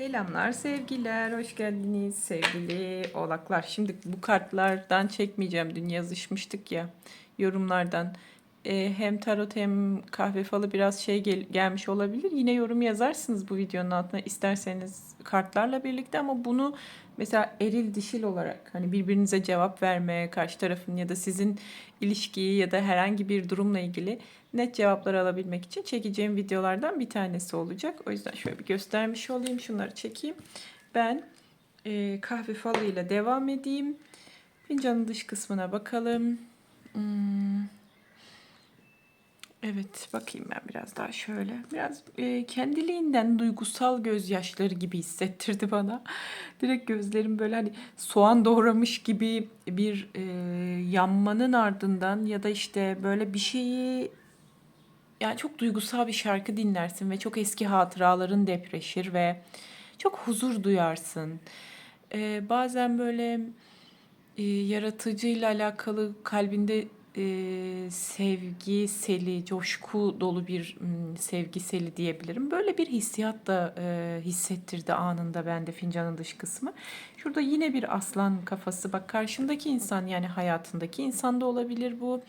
Selamlar, sevgiler, hoş geldiniz sevgili oğlaklar. Şimdi bu kartlardan çekmeyeceğim. Dün yazışmıştık ya yorumlardan. Ee, hem tarot hem kahve falı biraz şey gel- gelmiş olabilir. Yine yorum yazarsınız bu videonun altına isterseniz kartlarla birlikte ama bunu mesela eril dişil olarak hani birbirinize cevap verme, karşı tarafın ya da sizin ilişkiyi ya da herhangi bir durumla ilgili net cevaplar alabilmek için çekeceğim videolardan bir tanesi olacak. O yüzden şöyle bir göstermiş olayım. Şunları çekeyim. Ben e, kahve falıyla devam edeyim. Fincanın dış kısmına bakalım. Hmm. Evet bakayım ben biraz daha şöyle. Biraz e, kendiliğinden duygusal gözyaşları gibi hissettirdi bana. Direkt gözlerim böyle hani soğan doğramış gibi bir e, yanmanın ardından ya da işte böyle bir şeyi yani çok duygusal bir şarkı dinlersin ve çok eski hatıraların depreşir ve çok huzur duyarsın. Ee, bazen böyle e, yaratıcıyla alakalı kalbinde e, sevgi seli, coşku dolu bir sevgi seli diyebilirim. Böyle bir hissiyat da e, hissettirdi anında bende fincanın dış kısmı. Şurada yine bir aslan kafası. Bak karşındaki insan yani hayatındaki insan da olabilir bu.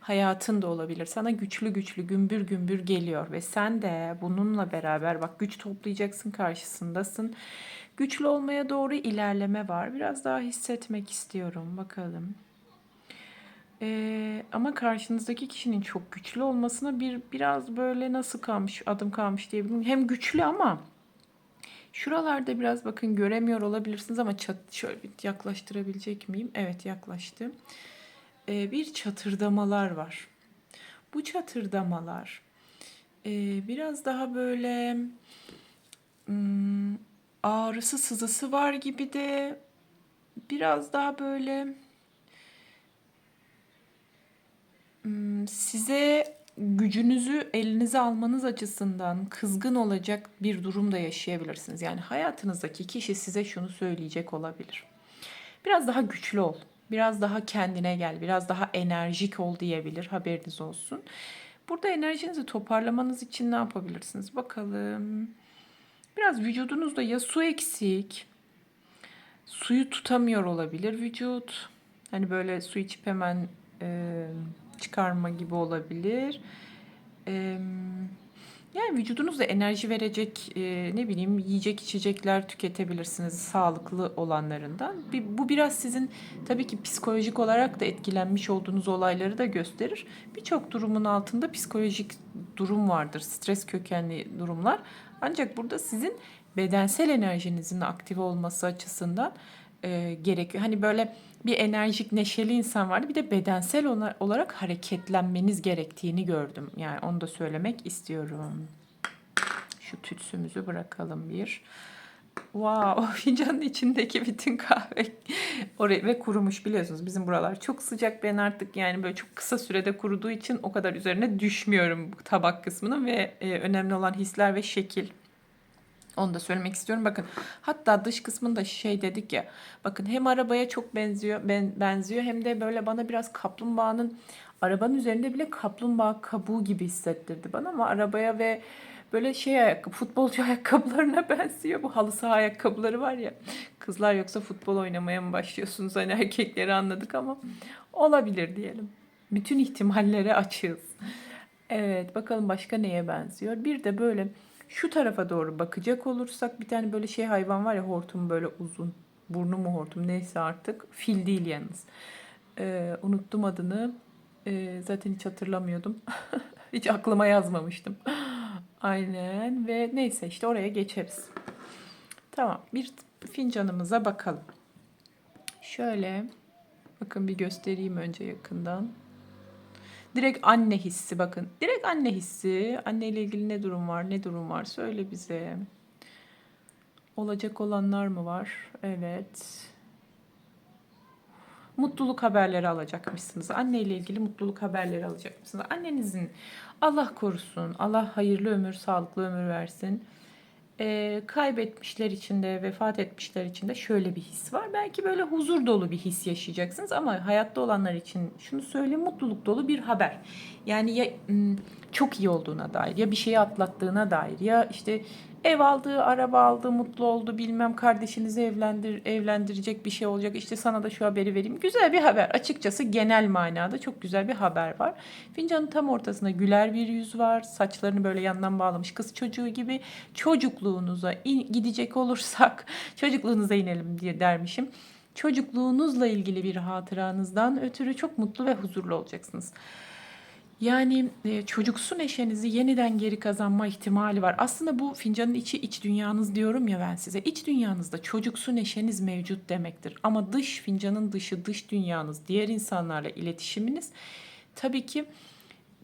Hayatın da olabilir. Sana güçlü güçlü gümbür gümbür geliyor ve sen de bununla beraber bak güç toplayacaksın karşısındasın. Güçlü olmaya doğru ilerleme var. Biraz daha hissetmek istiyorum. Bakalım. Ee, ama karşınızdaki kişinin çok güçlü olmasına bir biraz böyle nasıl kalmış adım kalmış diyebilirim. Hem güçlü ama şuralarda biraz bakın göremiyor olabilirsiniz ama çat, şöyle bir yaklaştırabilecek miyim? Evet yaklaştım. Ee, bir çatırdamalar var. Bu çatırdamalar e, biraz daha böyle hmm, ağrısı sızısı var gibi de biraz daha böyle Hmm, size gücünüzü elinize almanız açısından kızgın olacak bir durum da yaşayabilirsiniz. Yani hayatınızdaki kişi size şunu söyleyecek olabilir. Biraz daha güçlü ol. Biraz daha kendine gel. Biraz daha enerjik ol diyebilir. Haberiniz olsun. Burada enerjinizi toparlamanız için ne yapabilirsiniz? Bakalım. Biraz vücudunuzda ya su eksik, suyu tutamıyor olabilir vücut. Hani böyle su içip hemen e, çıkarma gibi olabilir. E, yani vücudunuzda enerji verecek e, ne bileyim yiyecek içecekler tüketebilirsiniz sağlıklı olanlarından. Bu biraz sizin tabii ki psikolojik olarak da etkilenmiş olduğunuz olayları da gösterir. Birçok durumun altında psikolojik durum vardır, stres kökenli durumlar. Ancak burada sizin bedensel enerjinizin aktif olması açısından e, gerekiyor. Hani böyle bir enerjik, neşeli insan vardı. Bir de bedensel olarak hareketlenmeniz gerektiğini gördüm. Yani onu da söylemek istiyorum. Şu tütsümüzü bırakalım bir. Wow, fincanın içindeki bütün kahve oraya ve kurumuş biliyorsunuz. Bizim buralar çok sıcak. Ben artık yani böyle çok kısa sürede kuruduğu için o kadar üzerine düşmüyorum bu tabak kısmının ve e, önemli olan hisler ve şekil. Onu da söylemek istiyorum. Bakın hatta dış kısmında şey dedik ya. Bakın hem arabaya çok benziyor, ben, benziyor hem de böyle bana biraz kaplumbağanın arabanın üzerinde bile kaplumbağa kabuğu gibi hissettirdi bana ama arabaya ve böyle şey ayakkabı, futbolcu ayakkabılarına benziyor. Bu halı saha ayakkabıları var ya. Kızlar yoksa futbol oynamaya mı başlıyorsunuz? Hani erkekleri anladık ama olabilir diyelim. Bütün ihtimallere açığız. Evet, bakalım başka neye benziyor? Bir de böyle şu tarafa doğru bakacak olursak bir tane böyle şey hayvan var ya hortum böyle uzun. Burnu mu hortum neyse artık. Fil değil yalnız. Ee, unuttum adını. Ee, zaten hiç hatırlamıyordum. hiç aklıma yazmamıştım. Aynen ve neyse işte oraya geçeriz. Tamam bir fincanımıza bakalım. Şöyle bakın bir göstereyim önce yakından. Direkt anne hissi bakın. Direkt anne hissi. Anne ile ilgili ne durum var, ne durum var söyle bize. Olacak olanlar mı var? Evet. Mutluluk haberleri alacakmışsınız. Anne ile ilgili mutluluk haberleri alacakmışsınız. Annenizin Allah korusun, Allah hayırlı ömür, sağlıklı ömür versin. Ee, kaybetmişler için de, vefat etmişler için de şöyle bir his var. Belki böyle huzur dolu bir his yaşayacaksınız ama hayatta olanlar için şunu söyleyeyim mutluluk dolu bir haber. Yani ya çok iyi olduğuna dair ya bir şeyi atlattığına dair ya işte Ev aldı, araba aldı, mutlu oldu, bilmem kardeşinizi evlendir, evlendirecek bir şey olacak. İşte sana da şu haberi vereyim. Güzel bir haber. Açıkçası genel manada çok güzel bir haber var. Fincanın tam ortasında güler bir yüz var. Saçlarını böyle yandan bağlamış kız çocuğu gibi. Çocukluğunuza in- gidecek olursak çocukluğunuza inelim diye dermişim. Çocukluğunuzla ilgili bir hatıranızdan ötürü çok mutlu ve huzurlu olacaksınız. Yani e, çocuksu neşenizi yeniden geri kazanma ihtimali var. Aslında bu fincanın içi iç dünyanız diyorum ya ben size. İç dünyanızda çocuksu neşeniz mevcut demektir. Ama dış fincanın dışı dış dünyanız, diğer insanlarla iletişiminiz tabii ki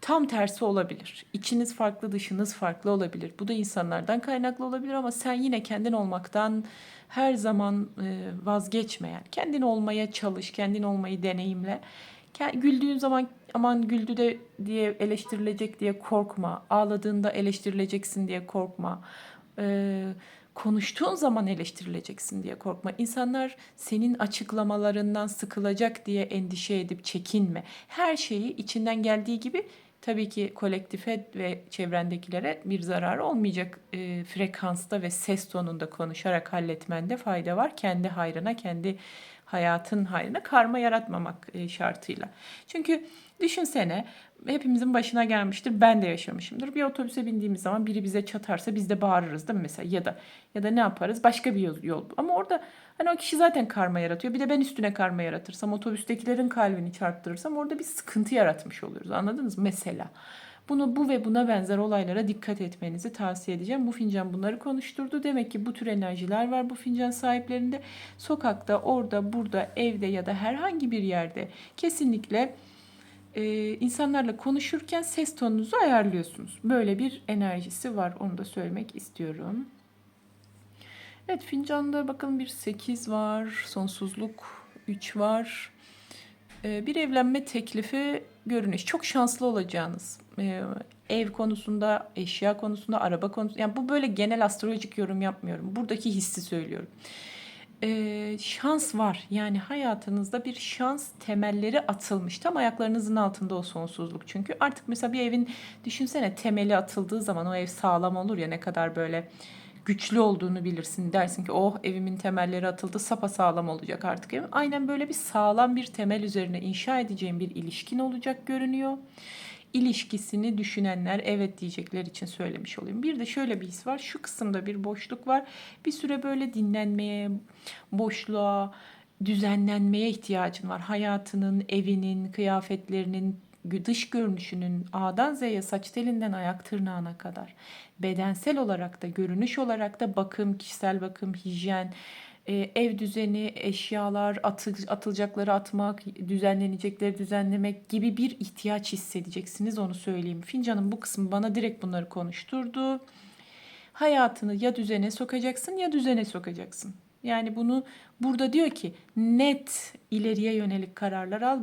tam tersi olabilir. İçiniz farklı, dışınız farklı olabilir. Bu da insanlardan kaynaklı olabilir ama sen yine kendin olmaktan her zaman e, vazgeçmeyen, kendin olmaya çalış, kendin olmayı deneyimle. Güldüğün zaman aman güldü de diye eleştirilecek diye korkma. Ağladığında eleştirileceksin diye korkma. Ee, konuştuğun zaman eleştirileceksin diye korkma. İnsanlar senin açıklamalarından sıkılacak diye endişe edip çekinme. Her şeyi içinden geldiği gibi tabii ki kolektife ve çevrendekilere bir zararı olmayacak e, frekansta ve ses tonunda konuşarak halletmende fayda var. Kendi hayrına, kendi hayatın hayrına karma yaratmamak e, şartıyla. Çünkü düşünsene hepimizin başına gelmiştir. Ben de yaşamışımdır. Bir otobüse bindiğimiz zaman biri bize çatarsa biz de bağırırız değil mi mesela? Ya da ya da ne yaparız? Başka bir yol. Ama orada hani o kişi zaten karma yaratıyor. Bir de ben üstüne karma yaratırsam, otobüstekilerin kalbini çarptırırsam orada bir sıkıntı yaratmış oluyoruz. Anladınız mı? Mesela. Bunu bu ve buna benzer olaylara dikkat etmenizi tavsiye edeceğim. Bu fincan bunları konuşturdu. Demek ki bu tür enerjiler var bu fincan sahiplerinde. Sokakta, orada, burada, evde ya da herhangi bir yerde kesinlikle e, insanlarla konuşurken ses tonunuzu ayarlıyorsunuz. Böyle bir enerjisi var. Onu da söylemek istiyorum. Evet fincanda bakın bir 8 var. Sonsuzluk 3 var. Ee, bir evlenme teklifi görünüş. Çok şanslı olacağınız. Ee, ev konusunda, eşya konusunda, araba konusunda. Yani bu böyle genel astrolojik yorum yapmıyorum. Buradaki hissi söylüyorum. Ee, şans var. Yani hayatınızda bir şans temelleri atılmış. Tam ayaklarınızın altında o sonsuzluk. Çünkü artık mesela bir evin düşünsene temeli atıldığı zaman o ev sağlam olur ya ne kadar böyle güçlü olduğunu bilirsin. Dersin ki oh evimin temelleri atıldı sapa sağlam olacak artık evim. Aynen böyle bir sağlam bir temel üzerine inşa edeceğin bir ilişkin olacak görünüyor. İlişkisini düşünenler evet diyecekler için söylemiş olayım. Bir de şöyle bir his var. Şu kısımda bir boşluk var. Bir süre böyle dinlenmeye, boşluğa, düzenlenmeye ihtiyacın var. Hayatının, evinin, kıyafetlerinin, dış görünüşünün A'dan Z'ye saç telinden ayak tırnağına kadar bedensel olarak da görünüş olarak da bakım, kişisel bakım, hijyen, ev düzeni, eşyalar, atı, atılacakları atmak, düzenlenecekleri düzenlemek gibi bir ihtiyaç hissedeceksiniz onu söyleyeyim. Fincanın bu kısmı bana direkt bunları konuşturdu. Hayatını ya düzene sokacaksın ya düzene sokacaksın. Yani bunu burada diyor ki net ileriye yönelik kararlar al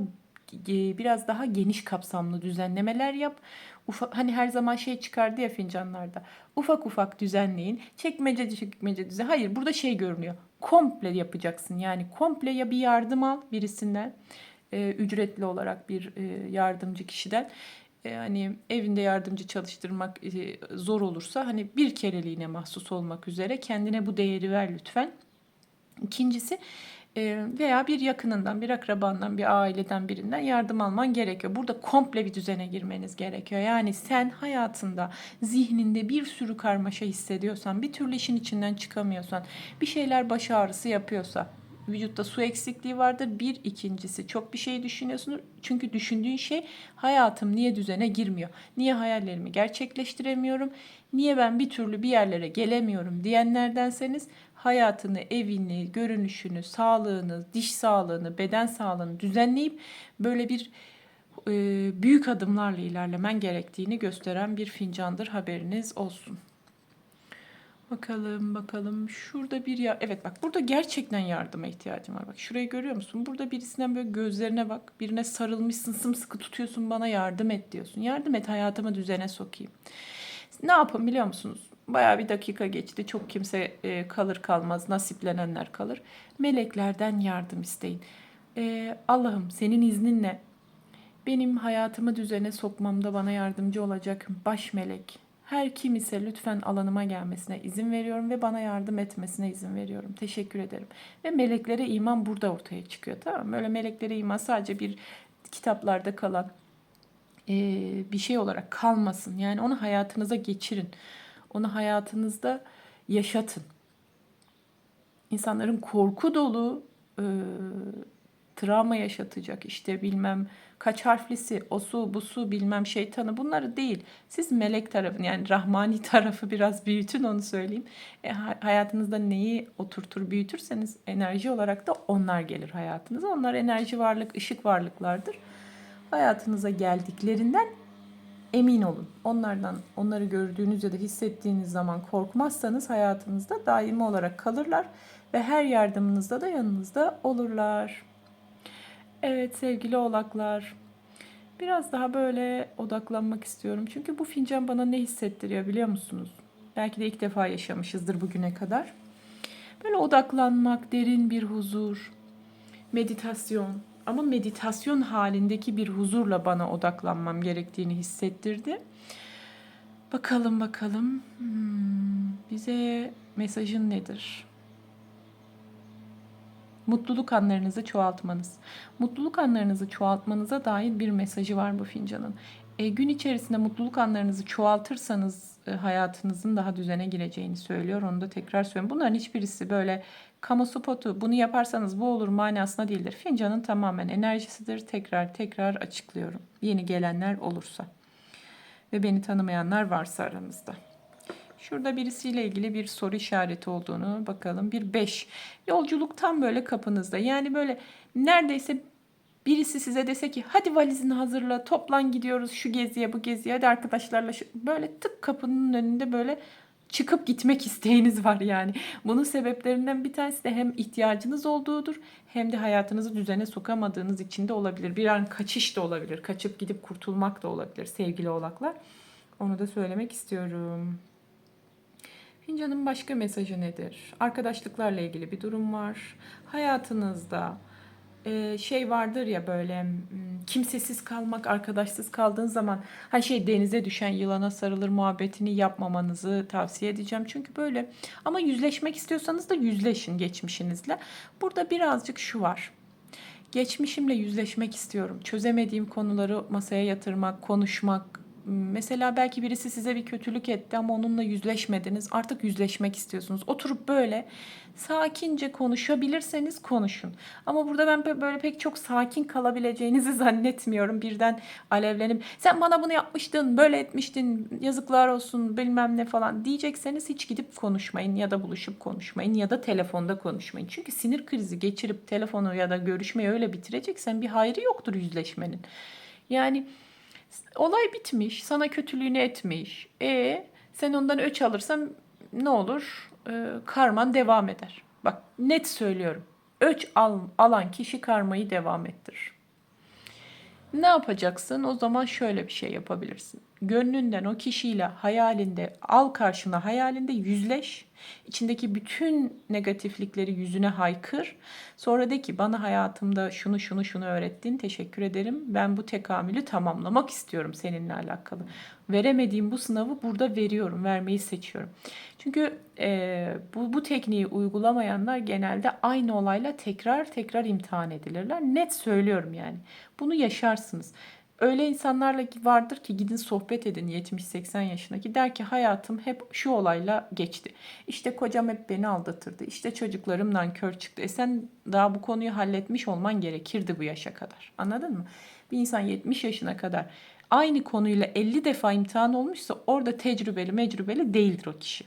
biraz daha geniş kapsamlı düzenlemeler yap. Ufak, hani her zaman şey çıkardı ya fincanlarda. Ufak ufak düzenleyin. Çekmece çekmece düzen. Hayır burada şey görünüyor. Komple yapacaksın. Yani komple ya bir yardım al birisinden. E, ücretli olarak bir e, yardımcı kişiden. E, hani evinde yardımcı çalıştırmak e, zor olursa hani bir kereliğine mahsus olmak üzere kendine bu değeri ver lütfen. İkincisi veya bir yakınından, bir akrabandan, bir aileden birinden yardım alman gerekiyor. Burada komple bir düzene girmeniz gerekiyor. Yani sen hayatında, zihninde bir sürü karmaşa hissediyorsan, bir türlü işin içinden çıkamıyorsan, bir şeyler baş ağrısı yapıyorsa, vücutta su eksikliği vardır. Bir ikincisi çok bir şey düşünüyorsunuz. Çünkü düşündüğün şey hayatım niye düzene girmiyor? Niye hayallerimi gerçekleştiremiyorum? Niye ben bir türlü bir yerlere gelemiyorum diyenlerdenseniz hayatını, evini, görünüşünü, sağlığını, diş sağlığını, beden sağlığını düzenleyip böyle bir e, büyük adımlarla ilerlemen gerektiğini gösteren bir fincandır haberiniz olsun. Bakalım bakalım şurada bir ya evet bak burada gerçekten yardıma ihtiyacım var. Bak şurayı görüyor musun? Burada birisinden böyle gözlerine bak. Birine sarılmışsın sımsıkı tutuyorsun bana yardım et diyorsun. Yardım et hayatımı düzene sokayım. Ne yapın biliyor musunuz? Baya bir dakika geçti. Çok kimse e, kalır kalmaz nasiplenenler kalır. Meleklerden yardım isteyin. E, Allah'ım senin izninle benim hayatımı düzene sokmamda bana yardımcı olacak baş melek, Her kim ise lütfen alanıma gelmesine izin veriyorum ve bana yardım etmesine izin veriyorum. Teşekkür ederim. Ve meleklere iman burada ortaya çıkıyor tamam mı? Öyle meleklere iman sadece bir kitaplarda kalan e, bir şey olarak kalmasın. Yani onu hayatınıza geçirin. Onu hayatınızda yaşatın. İnsanların korku dolu e, travma yaşatacak işte bilmem kaç harflisi, o su, bu su, bilmem şeytanı bunları değil. Siz melek tarafını yani rahmani tarafı biraz büyütün onu söyleyeyim. E, hayatınızda neyi oturtur büyütürseniz enerji olarak da onlar gelir hayatınıza. Onlar enerji varlık, ışık varlıklardır. Hayatınıza geldiklerinden emin olun. Onlardan, onları gördüğünüz ya da hissettiğiniz zaman korkmazsanız hayatınızda daimi olarak kalırlar ve her yardımınızda da yanınızda olurlar. Evet sevgili oğlaklar. Biraz daha böyle odaklanmak istiyorum. Çünkü bu fincan bana ne hissettiriyor biliyor musunuz? Belki de ilk defa yaşamışızdır bugüne kadar. Böyle odaklanmak, derin bir huzur, meditasyon. Ama meditasyon halindeki bir huzurla bana odaklanmam gerektiğini hissettirdi. Bakalım bakalım hmm, bize mesajın nedir? Mutluluk anlarınızı çoğaltmanız. Mutluluk anlarınızı çoğaltmanıza dair bir mesajı var bu fincanın. E, gün içerisinde mutluluk anlarınızı çoğaltırsanız e, hayatınızın daha düzene gireceğini söylüyor. Onu da tekrar söylüyorum. Bunların hiçbirisi böyle kamu spotu bunu yaparsanız bu olur manasına değildir. Fincanın tamamen enerjisidir. Tekrar tekrar açıklıyorum. Yeni gelenler olursa ve beni tanımayanlar varsa aranızda. Şurada birisiyle ilgili bir soru işareti olduğunu bakalım. Bir 5. Yolculuk tam böyle kapınızda. Yani böyle neredeyse birisi size dese ki hadi valizini hazırla toplan gidiyoruz şu geziye bu geziye hadi arkadaşlarla şu... böyle tık kapının önünde böyle çıkıp gitmek isteğiniz var yani. Bunun sebeplerinden bir tanesi de hem ihtiyacınız olduğudur hem de hayatınızı düzene sokamadığınız için de olabilir. Bir an kaçış da olabilir. Kaçıp gidip kurtulmak da olabilir sevgili oğlaklar. Onu da söylemek istiyorum. Fincanın başka mesajı nedir? Arkadaşlıklarla ilgili bir durum var. Hayatınızda şey vardır ya böyle hmm, kimsesiz kalmak, arkadaşsız kaldığın zaman hani şey denize düşen yılana sarılır muhabbetini yapmamanızı tavsiye edeceğim. Çünkü böyle ama yüzleşmek istiyorsanız da yüzleşin geçmişinizle. Burada birazcık şu var. Geçmişimle yüzleşmek istiyorum. Çözemediğim konuları masaya yatırmak, konuşmak, Mesela belki birisi size bir kötülük etti ama onunla yüzleşmediniz. Artık yüzleşmek istiyorsunuz. Oturup böyle sakince konuşabilirseniz konuşun. Ama burada ben böyle pek çok sakin kalabileceğinizi zannetmiyorum. Birden alevlenip sen bana bunu yapmıştın, böyle etmiştin, yazıklar olsun bilmem ne falan diyecekseniz hiç gidip konuşmayın ya da buluşup konuşmayın ya da telefonda konuşmayın. Çünkü sinir krizi geçirip telefonu ya da görüşmeyi öyle bitireceksen bir hayrı yoktur yüzleşmenin. Yani Olay bitmiş. Sana kötülüğünü etmiş. E sen ondan öç alırsan ne olur? E, karman devam eder. Bak net söylüyorum. Öç al, alan kişi karmayı devam ettirir. Ne yapacaksın? O zaman şöyle bir şey yapabilirsin. Gönlünden o kişiyle hayalinde al karşına hayalinde yüzleş. İçindeki bütün negatiflikleri yüzüne haykır. Sonra de ki bana hayatımda şunu şunu şunu öğrettin. Teşekkür ederim. Ben bu tekamülü tamamlamak istiyorum seninle alakalı. Veremediğim bu sınavı burada veriyorum. Vermeyi seçiyorum. Çünkü e, bu, bu tekniği uygulamayanlar genelde aynı olayla tekrar tekrar imtihan edilirler. Net söylüyorum yani. Bunu yaşarsınız. Öyle insanlarla vardır ki gidin sohbet edin 70-80 yaşındaki der ki hayatım hep şu olayla geçti. İşte kocam hep beni aldatırdı. İşte çocuklarımdan kör çıktı. E sen daha bu konuyu halletmiş olman gerekirdi bu yaşa kadar. Anladın mı? Bir insan 70 yaşına kadar aynı konuyla 50 defa imtihan olmuşsa orada tecrübeli mecrübeli değildir o kişi.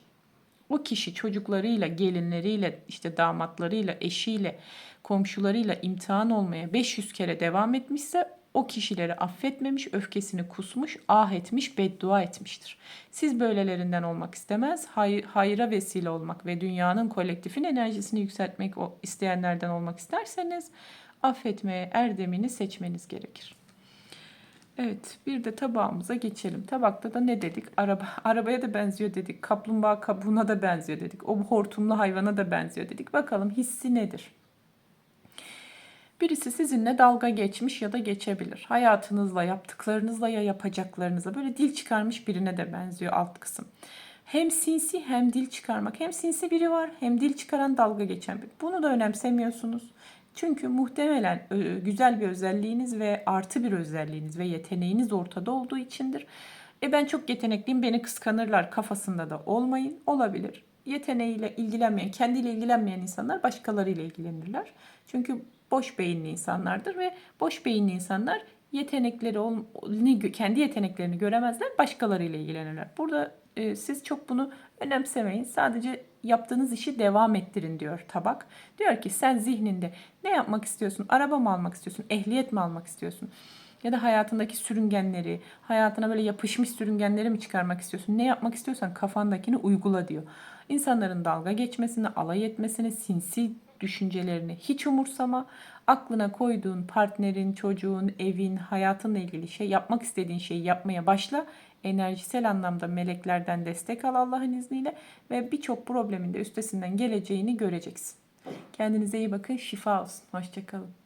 O kişi çocuklarıyla, gelinleriyle, işte damatlarıyla, eşiyle, komşularıyla imtihan olmaya 500 kere devam etmişse o kişileri affetmemiş, öfkesini kusmuş, ah etmiş, beddua etmiştir. Siz böylelerinden olmak istemez, hay hayra vesile olmak ve dünyanın kolektifin enerjisini yükseltmek isteyenlerden olmak isterseniz affetmeye erdemini seçmeniz gerekir. Evet, bir de tabağımıza geçelim. Tabakta da ne dedik? Araba, arabaya da benziyor dedik. Kaplumbağa kabuğuna da benziyor dedik. O hortumlu hayvana da benziyor dedik. Bakalım hissi nedir? Birisi sizinle dalga geçmiş ya da geçebilir. Hayatınızla, yaptıklarınızla ya yapacaklarınızla böyle dil çıkarmış birine de benziyor alt kısım. Hem sinsi hem dil çıkarmak. Hem sinsi biri var hem dil çıkaran dalga geçen biri. Bunu da önemsemiyorsunuz. Çünkü muhtemelen güzel bir özelliğiniz ve artı bir özelliğiniz ve yeteneğiniz ortada olduğu içindir. E ben çok yetenekliyim beni kıskanırlar kafasında da olmayın. Olabilir. Yeteneğiyle ilgilenmeyen, kendiyle ilgilenmeyen insanlar başkalarıyla ilgilenirler. Çünkü boş beyinli insanlardır ve boş beyinli insanlar yetenekleri kendi yeteneklerini göremezler, başkalarıyla ilgilenirler. Burada e, siz çok bunu önemsemeyin. Sadece yaptığınız işi devam ettirin diyor tabak. Diyor ki sen zihninde ne yapmak istiyorsun? Araba mı almak istiyorsun? Ehliyet mi almak istiyorsun? Ya da hayatındaki sürüngenleri, hayatına böyle yapışmış sürüngenleri mi çıkarmak istiyorsun? Ne yapmak istiyorsan kafandakini uygula diyor. İnsanların dalga geçmesini, alay etmesini, sinsi düşüncelerini hiç umursama. Aklına koyduğun partnerin, çocuğun, evin, hayatınla ilgili şey, yapmak istediğin şeyi yapmaya başla. Enerjisel anlamda meleklerden destek al Allah'ın izniyle ve birçok problemin de üstesinden geleceğini göreceksin. Kendinize iyi bakın, şifa olsun. Hoşçakalın.